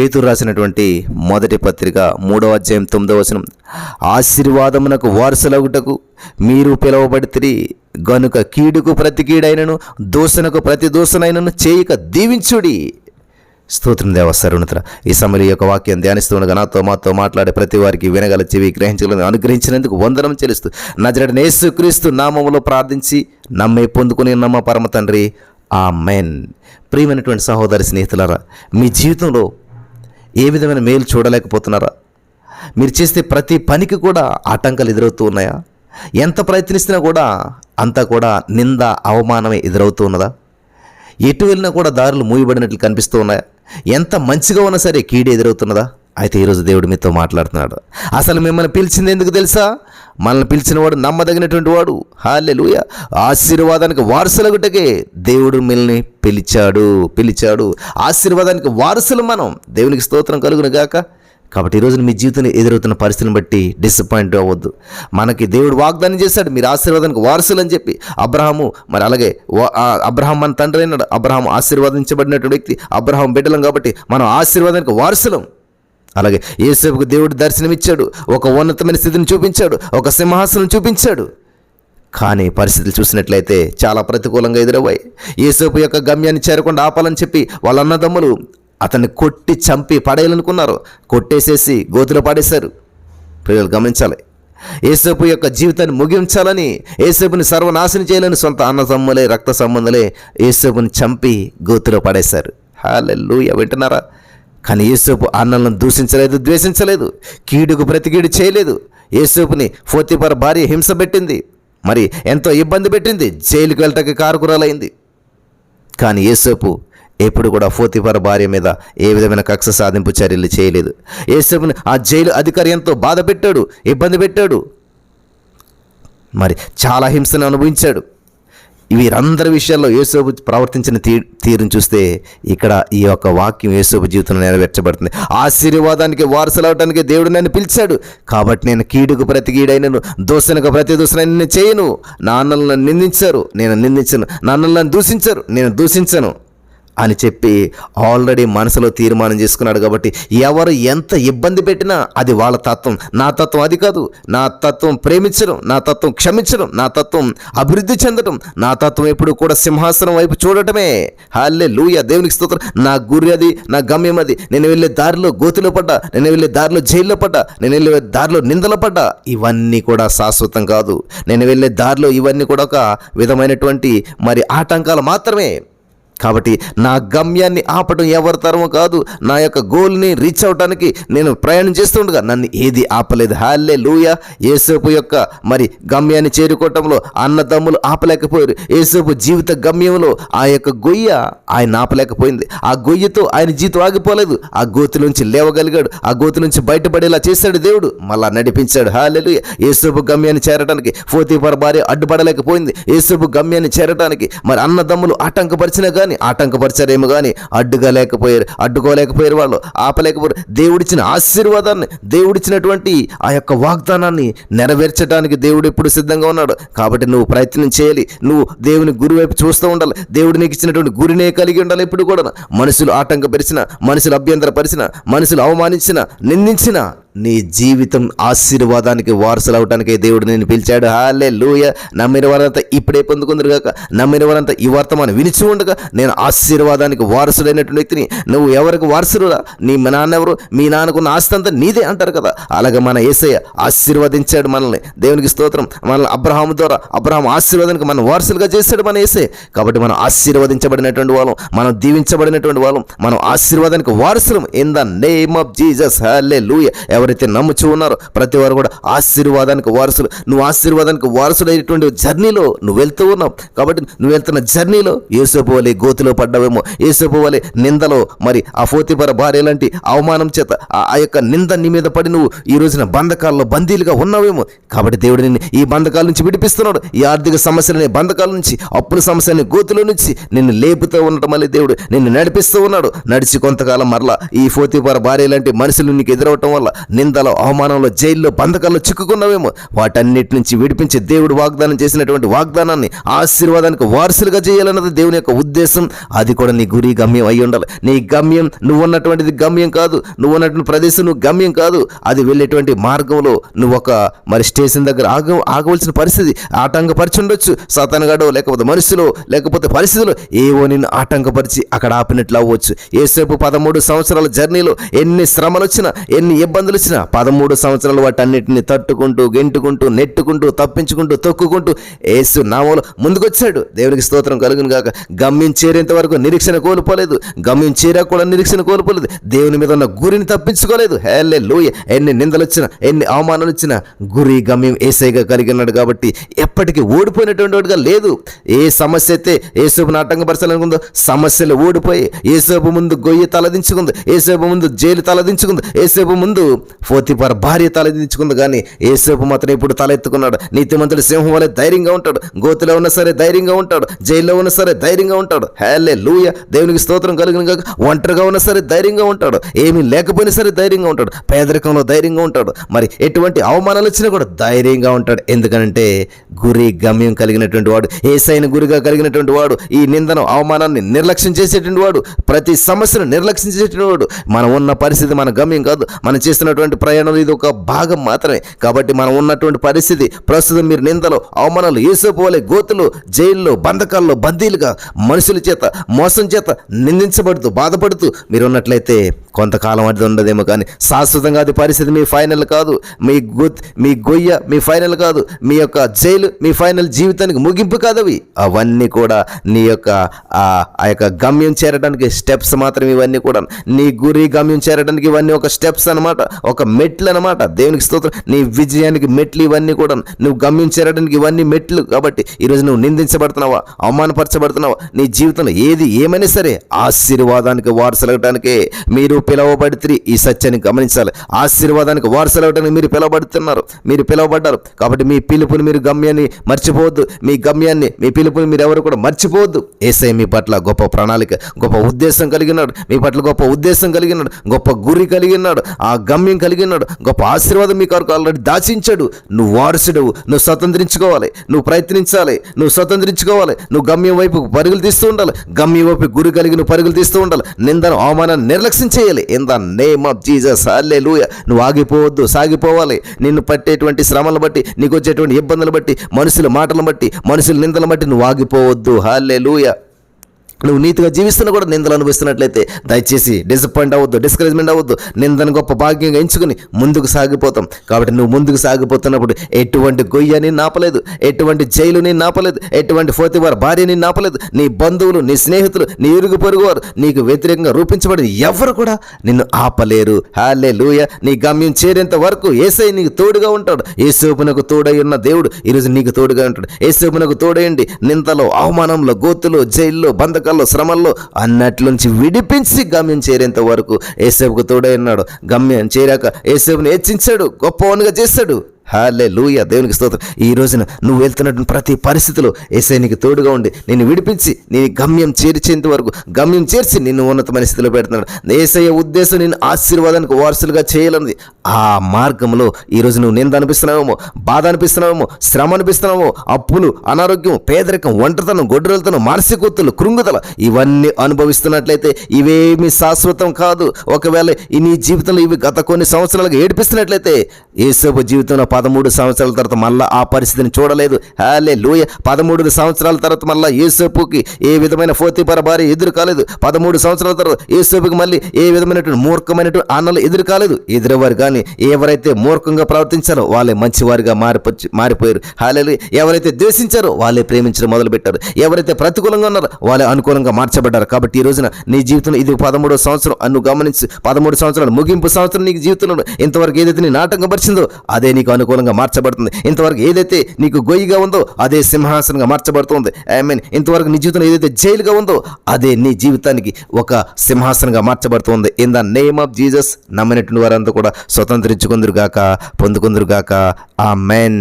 పేతురు రాసినటువంటి మొదటి పత్రిక మూడవ అధ్యాయం తొమ్మిదవ వచనం. ఆశీర్వాదమునకు వారసులగుటకు మీరు పిలువబడితే గనుక కీడుకు ప్రతి కీడైనను దూషణకు ప్రతి దూషణైనను చేయక దీవించుడి. స్తోత్రం దేవ సరుణతర ఈ సమయంలో ఈ యొక్క వాక్యం ధ్యానిస్తుండగా నాతో మాతో మాట్లాడే ప్రతి వారికి వినగల చెవి గ్రహించగలను అనుగ్రహించినందుకు వందనం చెల్లిస్తూ నజరడ నేసుక్రీస్తు నామములో ప్రార్థించి నమ్మే పొందుకుని నమ్మ పరమ తండ్రి. ఆ మెన్ ప్రియమైనటువంటి సహోదరి స్నేహితులారా మీ జీవితంలో ఏ విధమైన మేలు చూడలేకపోతున్నారా? మీరు చేసే ప్రతి పనికి కూడా ఆటంకాలు ఎదురవుతూ ఉన్నాయా? ఎంత ప్రయత్నిస్తున్నా కూడా అంతా కూడా నింద అవమానమే ఎదురవుతూ ఉన్నదా? ఎటు వెళ్ళినా కూడా దారులు మూయబడినట్లు కనిపిస్తూ ఉన్నాయా? ఎంత మంచిగా ఉన్నా సరే కీడే ఎదురవుతున్నదా? అయితే ఈరోజు దేవుడు మీతో మాట్లాడుతున్నాడు. అసలు మిమ్మల్ని పిలిచింది ఎందుకు తెలుసా? మనల్ని పిలిచినవాడు నమ్మదగినటువంటి వాడు. హాలెలుయ ఆశీర్వాదానికి వారసులగుటకే దేవుడు మిమ్మల్ని పిలిచాడు పిలిచాడు. ఆశీర్వాదానికి వారసులు మనం. దేవునికి స్తోత్రం కలుగును గాక కాబట్టి ఈరోజు మీ జీవితంలో ఎదురవుతున్న పరిస్థితిని బట్టి డిసప్పాయింట్ అవ్వద్దు. మనకి దేవుడు వాగ్దానం చేశాడు మీరు ఆశీర్వాదానికి వారసులు అని చెప్పి. అబ్రహాము మరి అలాగే వా- ఆ అబ్రహాం మన తండ్రి అయినాడు. అబ్రహాం ఆశీర్వాదించబడినటువంటి వ్యక్తి. అబ్రహాం బిడ్డలం కాబట్టి మనం ఆశీర్వాదానికి వారసులం. అలాగే యేసేపుకు దేవుడు దర్శనమిచ్చాడు. ఒక ఉన్నతమైన స్థితిని చూపించాడు. ఒక సింహాసనం చూపించాడు. కానీ పరిస్థితులు చూసినట్లయితే చాలా ప్రతికూలంగా ఎదురవ్వాయి యేసేపు యొక్క గమ్యాన్ని చేరకుండా ఆపాలని చెప్పి వాళ్ళ అన్నదమ్ములు అతన్ని కొట్టి చంపి పడేయాలనుకున్నారు. కొట్టేసేసి గోతులో పాడేశారు. పిల్లలు గమనించాలి. ఏసేపు యొక్క జీవితాన్ని ముగించాలని ఏసేపుని సర్వనాశనం చేయాలని సొంత అన్నదమ్ములే రక్త సంబంధులే ఏసేపుని చంపి గోతులో పడేశారు. హాలెల్లు వింటున్నారా? కానీ యేసోపు అన్నలను దూషించలేదు ద్వేషించలేదు కీడుకు ప్రతికీడు చేయలేదు. యేసోపుని ఫోతిపర భార్య హింస పెట్టింది మరి ఎంతో ఇబ్బంది పెట్టింది జైలుకి వెళ్ళటానికి కారుకురాలైంది. కానీ యేసోపు ఎప్పుడు కూడా ఫోతిపర భార్య మీద ఏ విధమైన కక్ష సాధింపు చర్యలు చేయలేదు. యేసోపుని ఆ జైలు అధికారి ఎంతో బాధ పెట్టాడు ఇబ్బంది పెట్టాడు మరి చాలా హింసను అనుభవించాడు. వీరందరి విషయాల్లో యేసోబు ప్రవర్తించిన తీ తీరును చూస్తే ఇక్కడ ఈ యొక్క వాక్యం యేసోబు జీవితంలో నెరవేర్చబడుతుంది. ఆశీర్వాదానికి వారసులవటానికి దేవుడు నన్ను పిలిచాడు. కాబట్టి నేను కీడుకు ప్రతి కీడైనను దోషణకు ప్రతి దోషణని నేను చేయను. నాన్నలను నిందించారు. నేను నిందించను. నాన్నలను దూషించారు. నేను దూషించను. అని చెప్పి ఆల్రెడీ మనసులో తీర్మానం చేసుకున్నాడు కాబట్టి ఎవరు ఎంత ఇబ్బంది పెట్టినా అది వాళ్ళ తత్వం. నా తత్వం అది కాదు. నా తత్వం ప్రేమించడం నా తత్వం క్షమించడం నా తత్వం అభివృద్ధి చెందడం నా తత్వం ఎప్పుడు కూడా సింహాసనం వైపు చూడటమే. హాల్లే లూయ దేవునికి స్తోత్రం. నా గురి అది నా గమ్యం అది. నేను వెళ్ళే దారిలో గోతిలో పడ్డా నేను వెళ్ళే దారిలో జైల్లో పడ్డా నేను వెళ్ళే దారిలో నిందలో పడ్డా ఇవన్నీ కూడా శాశ్వతం కాదు. నేను వెళ్ళే దారిలో ఇవన్నీ కూడా ఒక విధమైనటువంటి మరి ఆటంకాలు మాత్రమే. కాబట్టి నా గమ్యాన్ని ఆపడం ఎవరి తరమో కాదు నా యొక్క గోల్ని రీచ్ అవడానికి నేను ప్రయాణం చేస్తుండగా నన్ను ఏది ఆపలేదు. హాల్లే లూయ ఏసేపు యొక్క మరి గమ్యాన్ని చేరుకోవటంలో అన్నదమ్ములు ఆపలేకపోయారు. ఏసేపు జీవిత గమ్యంలో ఆ యొక్క గొయ్య ఆయన ఆపలేకపోయింది. ఆ గొయ్యతో ఆయన జీవితం ఆగిపోలేదు. ఆ గోతి నుంచి లేవగలిగాడు. ఆ గోతి నుంచి బయటపడేలా చేశాడు దేవుడు. మళ్ళా నడిపించాడు. హాలెలు ఏసేపు గమ్యాన్ని చేరడానికి ఫోతీపర భార్య అడ్డుపడలేకపోయింది. ఏసేపు గమ్యాన్ని చేరడానికి మరి అన్నదమ్ములు ఆటంకపరిచినా కానీ ఆటంకపరిచారేమో కానీ అడ్డుగా లేకపోయారు అడ్డుకోలేకపోయారు వాళ్ళు. ఆపలేకపోయారు. దేవుడిచ్చిన ఆశీర్వాదాన్ని దేవుడిచ్చినటువంటి ఆ యొక్క వాగ్దానాన్ని నెరవేర్చడానికి దేవుడు ఎప్పుడు సిద్ధంగా ఉన్నాడు. కాబట్టి నువ్వు ప్రయత్నం చేయాలి. నువ్వు దేవుని గురి వైపు చూస్తూ ఉండాలి. దేవుడు నీకు ఇచ్చినటువంటి గురినే కలిగి ఉండాలి ఇప్పుడు కూడా మనుషులు ఆటంకపరిచిన మనుషులు అభ్యంతరపరిచిన మనుషులు అవమానించిన నిందించిన నీ జీవితం ఆశీర్వాదానికి వారసులు అవటానికి దేవుడు నేను పిలిచాడు. హాలే లూయ నమ్మిన వారంతా ఇప్పుడే పొందుకుందరు కాక నమ్మిన వారంతా ఈ వర్తమానం వినిచి ఉండగా నేను ఆశీర్వాదానికి వారసుడైనటువంటి వ్యక్తిని. నువ్వు ఎవరికి వారసుడురా? నీ నాన్న ఎవరు? మీ నాన్నకున్న ఆస్తి అంతా నీదే అంటారు కదా. అలాగే మన ఏసయ్య ఆశీర్వదించాడు మనల్ని. దేవునికి స్తోత్రం. మనల్ని అబ్రహాం ద్వారా అబ్రహాం ఆశీర్వాదానికి మన వారసులుగా చేశాడు మన ఏసే కాబట్టి మనం ఆశీర్వదించబడినటువంటి వాళ్ళం. మనం దీవించబడినటువంటి వాళ్ళం. మనం ఆశీర్వాదానికి వారసులం. In the name of Jesus hallelujah ఎవరైతే నమ్ముచూ ఉన్నారో ప్రతి వారు కూడా ఆశీర్వాదానికి వారసులు. నువ్వు ఆశీర్వాదానికి వారసుడైనటువంటి జర్నీలో నువ్వు వెళ్తూ ఉన్నావు. కాబట్టి నువ్వు వెళ్తున్న జర్నీలో ఏసోపు వలె గోతిలో పడ్డావేమో. ఏసోపు వలె నిందలో మరి ఆ ఫోతిపర భార్య లాంటి అవమానం చేత ఆ- యొక్క నింద నీ మీద పడి నువ్వు ఈ రోజున బంధకాల్లో బందీలుగా ఉన్నావేమో. కాబట్టి దేవుడు నిన్ను ఈ బంధకాల నుంచి విడిపిస్తున్నాడు. ఈ ఆర్థిక సమస్యలని బంధకాల నుంచి అప్పుల సమస్యని గోతుల నుంచి నిన్ను లేపుతూ ఉండటం వల్ల దేవుడు నిన్ను నడిపిస్తూ ఉన్నాడు. నడిచి కొంతకాలం మరలా ఈ ఫోతిపర భార్య లాంటి మనుషులు నీకు ఎదురవటం వల్ల నిందలో అవమానంలో జైల్లో బంధకాల్లో చిక్కుకున్నావేమో. వాటన్నిటి నుంచి విడిపించి దేవుడు వాగ్దానం చేసినటువంటి వాగ్దానాన్ని ఆశీర్వాదానికి వారసులుగా చేయాలన్నది దేవుని యొక్క ఉద్దేశం. అది కూడా నీ గురి గమ్యం అయి ఉండాలి. నీ గమ్యం నువ్వు ఉన్నటువంటిది గమ్యం కాదు. నువ్వు ఉన్నటువంటి ప్రదేశం నువ్వు గమ్యం కాదు. అది వెళ్ళేటువంటి మార్గంలో నువ్వు ఒక మరి స్టేషన్ దగ్గర ఆగ ఆగవలసిన పరిస్థితి ఆటంకపరిచి ఉండొచ్చు సతనగాడో లేకపోతే మనుషులు లేకపోతే పరిస్థితులు ఏవో నిన్ను ఆటంకపరిచి అక్కడ ఆపినట్లు అవ్వచ్చు. ఏసేపు పదమూడు సంవత్సరాల జర్నీలో ఎన్ని శ్రమలు వచ్చినా ఎన్ని ఇబ్బందులు వచ్చినా పదమూడు సంవత్సరాలు వాటన్నిటిని తట్టుకుంటూ గెంటుకుంటూ నెట్టుకుంటూ తప్పించుకుంటూ తొక్కుకుంటూ ఏసు నామంలో ముందుకొచ్చాడు. దేవునికి స్తోత్రం కలుగును గాక గమ్యం చేరేంత వరకు నిరీక్షణ కోల్పోలేదు. గమ్యం చేరా కూడా నిరీక్షణ కోల్పోలేదు. దేవుని మీద ఉన్న గురిని తప్పించుకోలేదు. హేలే లూయ ఎన్ని నిందలు వచ్చినా ఎన్ని అవమానాలు వచ్చినా గురి గమ్యం ఏసైగా కలిగి ఉన్నాడు కాబట్టి ఎప్పటికీ ఓడిపోయినటువంటి వాడుగా లేదు. ఏ సమస్య అయితే ఏసోపును ఆటంకపరచాలనుకుందో సమస్యలు ఓడిపోయి ఏసేపు ముందు గొయ్యి తలదించుకుంది. ఏసేపు ముందు జైలు తలదించుకుంది. ఏసేపు ముందు ఫోతిపార్ భార్య తలదించుకుంది కానీ ఏసేపు మాత్రం ఇప్పుడు తలెత్తుకున్నాడు. నీతిమంతుడు సింహం వలె ధైర్యంగా ఉంటాడు. గోతిలో ఉన్నా సరే ధైర్యంగా ఉంటాడు. జైల్లో ఉన్నా సరే ధైర్యంగా ఉంటాడు. హేలే లూయ దేవునికి స్తోత్రం కలిగిన కాక ఒంటరిగా ఉన్నా సరే ధైర్యంగా ఉంటాడు. ఏమీ లేకపోయినా సరే ధైర్యంగా ఉంటాడు. పేదరికంలో ధైర్యంగా ఉంటాడు. మరి ఎటువంటి అవమానాలు వచ్చినా కూడా ధైర్యంగా ఉంటాడు. ఎందుకంటే గురి గమ్యం కలిగినటువంటి వాడు ఏసైన గురిగా కలిగినటువంటి వాడు ఈ నిందను అవమానాన్ని నిర్లక్ష్యం చేసేటువంటి వాడు ప్రతి సమస్యను నిర్లక్ష్యం చేసేటువంటి వాడు. మనం ఉన్న పరిస్థితి మన గమ్యం కాదు. మనం చేస్తున్నటువంటి ప్రయాణం ఇది ఒక భాగం మాత్రమే. కాబట్టి మనం ఉన్నటువంటి పరిస్థితి ప్రస్తుతం మీరు నిందలు అవమానాలు ఏసోపోలే గోతులు జైల్లో బంధకాల్లో బందీలుగా మనుషుల చేత మోసం చేత నిందించబడుతూ బాధపడుతూ మీరు ఉన్నట్లయితే కొంతకాలం అది ఉండదేమో కానీ శాశ్వతంగా అది పరిస్థితి మీ ఫైనల్ కాదు. మీ గుత్ మీ గొయ్య మీ ఫైనల్ కాదు. మీ యొక్క జైలు మీ ఫైనల్ జీవితానికి ముగింపు కాదు అవి. అవన్నీ కూడా నీ యొక్క ఆ యొక్క గమ్యం చేరడానికి స్టెప్స్ మాత్రం ఇవన్నీ కూడా. నీ గురి గమ్యం చేరడానికి ఇవన్నీ ఒక స్టెప్స్ అనమాట ఒక మెట్లు అనమాట దేవునికి స్తోత్రం. నీ విజయానికి మెట్లు ఇవన్నీ కూడా నువ్వు గమ్యం చేరడానికి ఇవన్నీ మెట్లు కాబట్టి ఈరోజు నువ్వు నిందించబడుతున్నావా? అవమానపరచబడుతున్నావా? నీ జీవితంలో ఏది ఏమైనా సరే ఆశీర్వాదానికి వారసలగటానికే మీరు పిలవబడితే ఈ సత్యాన్ని గమనించాలి. ఆశీర్వాదానికి వారసలగటానికి మీరు పిలవబడుతున్నారు. మీరు పిలవబడ్డారు కాబట్టి మీ పిలుపుని మీరు గమ్యాన్ని మర్చిపోవద్దు. మీ గమ్యాన్ని మీ పిలుపుని మీరు ఎవరు కూడా మర్చిపోవద్దు. ఏసై మీ పట్ల గొప్ప ప్రణాళిక గొప్ప ఉద్దేశం కలిగినాడు మీ పట్ల గొప్ప ఉద్దేశం కలిగినాడు గొప్ప గురి కలిగినాడు ఆ గమ్యం కలిగి ఉన్నాడు గొప్ప ఆశీర్వాదం మీ కొరకు ఆల్రెడీ దాచించాడు. నువ్వు వారసుడవు. నువ్వు స్వతంత్రించుకోవాలి. నువ్వు ప్రయత్నించాలి. నువ్వు స్వతంత్రించుకోవాలి. నువ్వు గమ్యం వైపు పరుగులు తీస్తూ ఉండాలి. గమ్యం వైపు గురి కలిగి నువ్వు పరుగులు తీస్తూ ఉండాలి. నిందను అవమానాన్ని నిర్లక్ష్యం చేయాలి. In the name of Jesus hallelujah నువ్వు ఆగిపోవద్దు సాగిపోవాలి. నిన్ను పట్టేటువంటి శ్రమలను బట్టి నీకు వచ్చేటువంటి ఇబ్బందులు బట్టి మనుషుల మాటలను బట్టి మనుషుల నిందలను బట్టి నువ్వు ఆగిపోవద్దు. హాలే నువ్వు నీతిగా జీవిస్తున్నా కూడా నిందలు అనుభవిస్తున్నట్లయితే దయచేసి డిసప్పాయింట్ అవ్వద్దు డిస్కరేజ్మెంట్ అవ్వద్దు నిందను గొప్ప భాగ్యంగా ఎంచుకుని ముందుకు సాగిపోతాం. కాబట్టి నువ్వు ముందుకు సాగిపోతున్నప్పుడు ఎటువంటి గొయ్యని నాపలేదు ఎటువంటి జైలుని నాపలేదు ఎటువంటి ఫోతివారి భార్యని నాపలేదు నీ బంధువులు నీ స్నేహితులు నీ ఇరుగు పొరుగు వారు నీకు వ్యతిరేకంగా రూపించబడిన ఎవరు కూడా నిన్ను ఆపలేరు. హాలే లూయ నీ గమ్యం చేరేంత వరకు ఏసై నీకు తోడుగా ఉంటాడు. ఏసోపునకు తోడై ఉన్న దేవుడు ఈరోజు నీకు తోడుగా ఉంటాడు. ఏసోపునకు తోడయండి నిందలో అవమానంలో గోతులో జైల్లో బంధకాల్లో శ్రమల్లో అన్నట్లుంచి విడిపించి గమ్యం చేరేంత వరకు ఏసేపుకు తోడై ఉన్నాడు. గమ్యం చేరాక ఏసేపుని హెచ్చించాడు గొప్పవనిగా చేశాడు హాలే లూయ దేవునికి స్తోత్రం. ఈ రోజున నువ్వు వెళ్తున్నటువంటి ప్రతి పరిస్థితిలో ఏసై నీకు తోడుగా ఉండి నిన్ను విడిపించి నీ గమ్యం చేర్చేంత వరకు గమ్యం చేర్చి నిన్ను ఉన్నతమైన స్థితిలో పెడుతున్నాడు. ఏసయ్య ఉద్దేశం నేను ఆశీర్వాదానికి వారసులుగా చేయాలన్నది. ఆ మార్గంలో ఈరోజు నువ్వు నింద అనిపిస్తున్నావేమో బాధ అనిపిస్తున్నావేమో శ్రమ అనిపిస్తున్నావో అప్పులు అనారోగ్యం పేదరికం ఒంటరితనం గొడ్డలతనం మానసిక ఒత్తులు కృంగుదల ఇవన్నీ అనుభవిస్తున్నట్లయితే ఇవేమి శాశ్వతం కాదు. ఒకవేళ ఈ నీ జీవితంలో ఇవి గత కొన్ని సంవత్సరాలుగా ఏడిపిస్తున్నట్లయితే ఏసోపు జీవితంలో పదమూడు సంవత్సరాల తర్వాత మళ్ళీ ఆ పరిస్థితిని చూడలేదు. హాలే లూయ పదమూడు సంవత్సరాల తర్వాత మళ్ళీ ఏసోపుకి ఏ విధమైన ఫోతిపర భార్య ఎదురు కాలేదు. పదమూడు సంవత్సరాల తర్వాత ఏసోపుకి మళ్ళీ ఏ విధమైనటువంటి మూర్ఖమైనటువంటి అన్నలు ఎదురు కాలేదు. ఎదురవారు కానీ ఎవరైతే మూర్ఖంగా ప్రవర్తించారో వాళ్ళే మంచివారిగా మారిపోయి మారిపోయారు. హాలే ఎవరైతే ద్వేషించారో వాళ్ళే ప్రేమించడం మొదలుపెట్టారు. ఎవరైతే ప్రతికూలంగా ఉన్నారో వాళ్ళే అనుకూలంగా మార్చబడ్డారు. కాబట్టి ఈ రోజున నీ జీవితంలో ఇది పదమూడో సంవత్సరం అన్ను గమనించి. పదమూడు సంవత్సరాలు ముగింపు సంవత్సరం నీకు జీవితంలో ఇంతవరకు ఏదైతే నీ నాటంకపరిచిందో అదే నీకు అనుకూలంగా మార్చబడుతుంది. ఇంతవరకు ఏదైతే నీకు గొయ్యిగా ఉందో అదే సింహాసనంగా మార్చబడుతుంది. ఐ మీన్ ఇంతవరకు నీ జీవితంలో ఏదైతే జైలుగా ఉందో అదే నీ జీవితానికి ఒక సింహాసనంగా మార్చబడుతుంది. In the name of Jesus నమ్మినటువంటి వారంతా కూడా స్వతంత్రించుకుందరు గాక పొందుకుందరు గాక ఆ మెన్